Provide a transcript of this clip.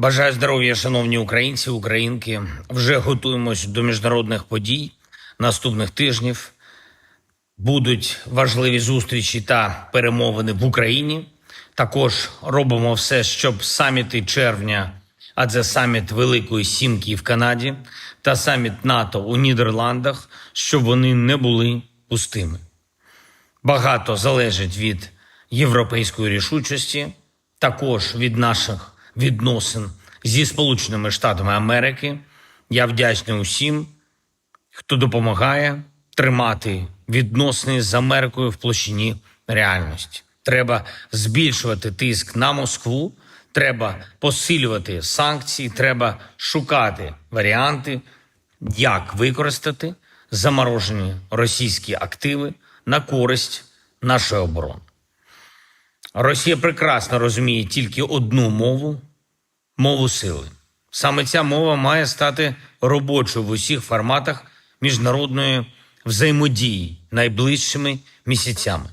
Бажаю здоров'я, шановні українці, українки. Вже готуємось до міжнародних подій наступних тижнів. Будуть важливі зустрічі та перемовини в Україні. Також робимо все, щоб саміти червня, а це саміт Великої Сімки в Канаді та саміт НАТО у Нідерландах, щоб вони не були пустими. Багато залежить від європейської рішучості, також від наших відносин зі Сполученими Штатами Америки. Я вдячний усім, хто допомагає тримати відносини з Америкою в площині реальності. Треба збільшувати тиск на Москву, треба посилювати санкції, треба шукати варіанти, як використати заморожені російські активи на користь нашої оборони. Росія прекрасно розуміє тільки одну мову мову сили. Саме ця мова має стати робочою в усіх форматах міжнародної взаємодії найближчими місяцями.